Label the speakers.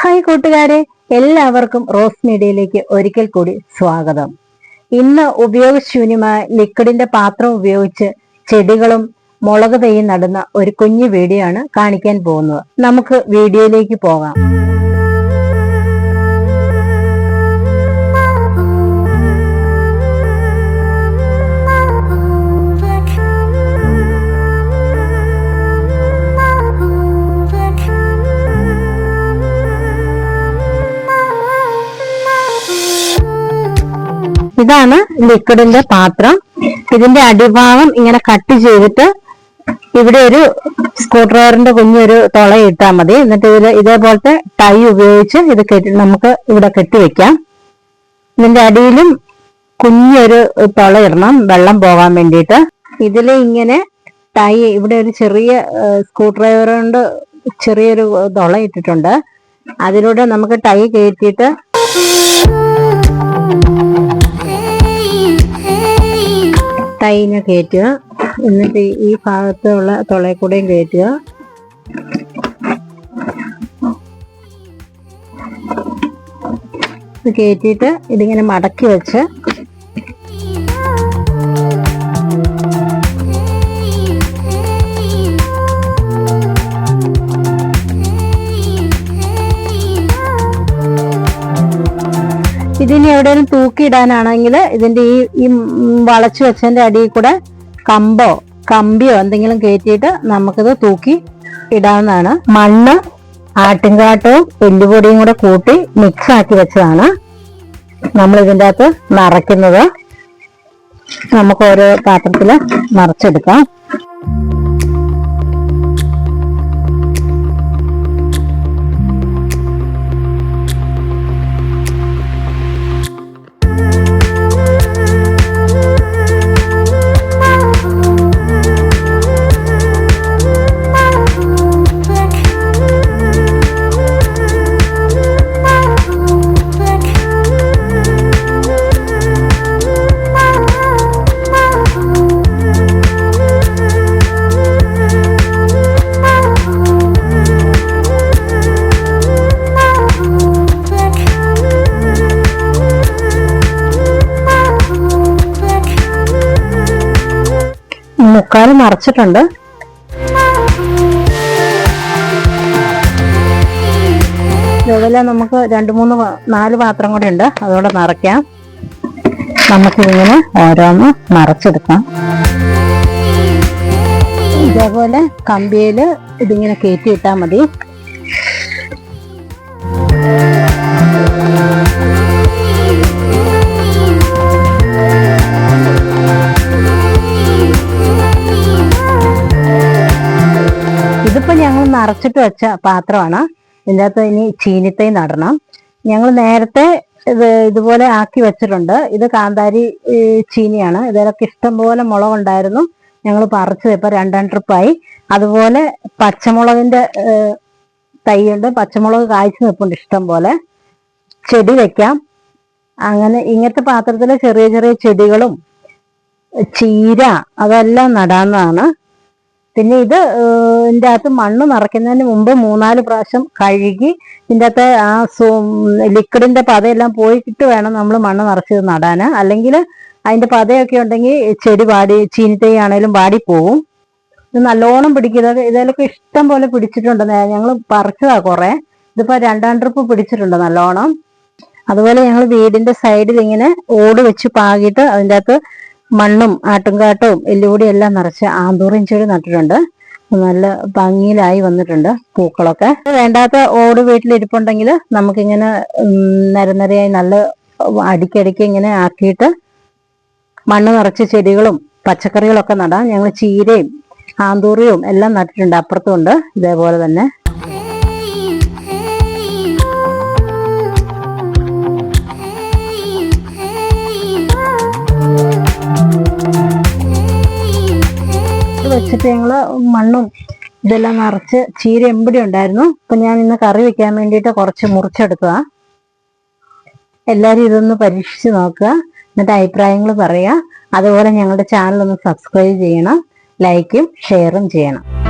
Speaker 1: Hi കൂട്ടുകാരെ എല്ലാവർക്കും rose മീഡിയയിലേക്ക് ഒരിക്കൽ കൂടി സ്വാഗതം. ഇന്ന് ഉപയോഗശൂന്യമായ ലിക്വിഡിന്റെ പാത്രം ഉപയോഗിച്ച് ചെടികളും മുളക് തൈയും നടുന്ന ഒരു കുഞ്ഞു വീഡിയോ ആണ് കാണിക്കാൻ പോകുന്നത്. നമുക്ക് വീഡിയോയിലേക്ക് പോകാം. ഇതാണ് ലിക്വിഡിന്റെ പാത്രം. ഇതിന്റെ അടിഭാഗം ഇങ്ങനെ കട്ട് ചെയ്തിട്ട് ഇവിടെ ഒരു സ്ക്രൂ ഡ്രൈവറിന്റെ കുഞ്ഞൊരു തുള ഇട്ടാൽ മതി. എന്നിട്ട് ഇതിൽ ഇതേപോലത്തെ ടൈ ഉപയോഗിച്ച് ഇത് കെട്ടി നമുക്ക് ഇവിടെ കെട്ടിവെക്കാം ഇതിന്റെ അടിയിലും കുഞ്ഞൊരു തുള ഇടണം വെള്ളം പോകാൻ വേണ്ടിയിട്ട്. ഇതിൽ ഇങ്ങനെ ടൈ ഇവിടെ ഒരു ചെറിയ സ്ക്രൂ ഡ്രൈവർ കൊണ്ട് ചെറിയൊരു തുള ഇട്ടിട്ടുണ്ട്. അതിലൂടെ നമുക്ക് ടൈ കയറ്റിയിട്ട് ടൈനെ കയറ്റുക എന്നിട്ട് ഈ ഭാഗത്തുള്ള തുളയിൽ കൂടെയും കയറ്റുക കയറ്റിയിട്ട് ഇതിങ്ങനെ മടക്കി വെച്ച് എവിടെയെങ്കിലും തൂക്കിയിടാനാണെങ്കിൽ ഇതിന്റെ ഈ ഈ വളച്ചു വെച്ചതിന്റെ അടിയിൽ കൂടെ കമ്പോ കമ്പിയോ എന്തെങ്കിലും കയറ്റിയിട്ട് നമുക്കിത് തൂക്കി ഇടാവുന്നതാണ്. മണ്ണ് ആട്ടിൻകാട്ടവും എല്ലുപൊടിയും കൂടെ കൂട്ടി മിക്സ് ആക്കി വെച്ചതാണ് നമ്മൾ ഇതിന്റെ അകത്ത് നിറയ്ക്കുന്നത്. നമുക്ക് ഓരോ പാത്രത്തിൽ നിറച്ചെടുക്കാം. മുക്കാൽ നിറച്ചിട്ടുണ്ട് ഇതുപോലെ നമുക്ക് രണ്ട് മൂന്ന് നാല് പാത്രം കൂടെ ഉണ്ട്. അതോടെ നിറയ്ക്കാം. നമുക്കിതിങ്ങനെ ഓരോന്ന് നിറച്ചെടുക്കാം ഇതേപോലെ കമ്പിയിൽ ഇതിങ്ങനെ കയറ്റി ഇട്ടാൽ മതി. നിറച്ചിട്ട് വെച്ച പാത്രമാണ്. ഇതിന്റെ അകത്ത് ഇനി ചീനിത്തൈ നടണം. ഞങ്ങൾ നേരത്തെ ഇത് ഇതുപോലെ ആക്കി വെച്ചിട്ടുണ്ട്. ഇത് കാന്താരി ചീനിയാണ്. ഇതിലൊക്കെ ഇഷ്ടം പോലെ മുളകുണ്ടായിരുന്നു. ഞങ്ങൾ പറിച്ചത് ഇപ്പം രണ്ടാം ട്രിപ്പായി. അതുപോലെ പച്ചമുളകിന്റെ തൈയുണ്ട്. പച്ചമുളക് കായ്ച്ചു നിൽപ്പുണ്ട് ഇഷ്ടം പോലെ ചെടി വെക്കാം. അങ്ങനെ ഇങ്ങനത്തെ പാത്രത്തിലെ ചെറിയ ചെറിയ ചെടികളും ചീര അതെല്ലാം നടാവുന്നതാണ്. പിന്നെ ഇത് ഇതിന്റെ അകത്ത് മണ്ണ് നിറയ്ക്കുന്നതിന് മുമ്പ് മൂന്നാൽ പ്രാവശ്യം കഴുകി ഇതിന്റെ അകത്ത് ആ ലിക്വിഡിന്റെ പതയെല്ലാം പോയിട്ട് വേണം നമ്മൾ മണ്ണ് നിറച്ചത് നടാൻ അല്ലെങ്കിൽ അതിന്റെ പതയൊക്കെ ഉണ്ടെങ്കിൽ ചെടി വാടി ചീനിത്തൈ ആണേലും വാടിപ്പോവും ഇത് നല്ലോണം പിടിക്കുന്നത് ഇതിലൊക്കെ ഇഷ്ടം പോലെ പിടിച്ചിട്ടുണ്ട്. ഞങ്ങൾ പറിച്ചതാ കുറെ. ഇതിപ്പോ രണ്ടാം ട്രിപ്പ് പിടിച്ചിട്ടുണ്ട് നല്ലോണം. അതുപോലെ ഞങ്ങൾ വീടിന്റെ സൈഡിൽ ഇങ്ങനെ ഓട് വെച്ച് പാകിയിട്ട് അതിന്റെ അകത്ത് മണ്ണും ആട്ടുംകാട്ടവും എല്ലുപൊടിയും എല്ലാം നിറച്ച് ആന്തൂറിയും ചെടി നട്ടിട്ടുണ്ട്. നല്ല ഭംഗിയിലായി വന്നിട്ടുണ്ട് പൂക്കളൊക്കെ. വേണ്ടാത്ത ഓട് വീട്ടിലിരിപ്പുണ്ടെങ്കിൽ നമുക്കിങ്ങനെ നരനരയായി നല്ല അടിക്കടിക്ക് ഇങ്ങനെ ആക്കിയിട്ട് മണ്ണ് നിറച്ച് ചെടികളും പച്ചക്കറികളൊക്കെ നടാം. ഞങ്ങൾ ചീരയും ആന്തൂറിയും എല്ലാം നട്ടിട്ടുണ്ട്. അപ്പുറത്തുണ്ട് ഇതേപോലെ തന്നെ വെച്ചിട്ട് ഞങ്ങൾ മണ്ണും ഇതെല്ലാം നിറച്ച് ചീര എമ്പടി ഉണ്ടായിരുന്നു. അപ്പൊ ഞാൻ ഇന്ന് കറി വെക്കാൻ വേണ്ടിയിട്ട് കുറച്ച് മുറിച്ചെടുത്തതാ. എല്ലാവരും ഇതൊന്ന് പരീക്ഷിച്ച് നോക്കുക. എന്നിട്ട് അഭിപ്രായങ്ങൾ പറയുക. അതുപോലെ ഞങ്ങളുടെ ചാനൽ ഒന്ന് സബ്സ്ക്രൈബ് ചെയ്യണം. ലൈക്കും ഷെയറും ചെയ്യണം.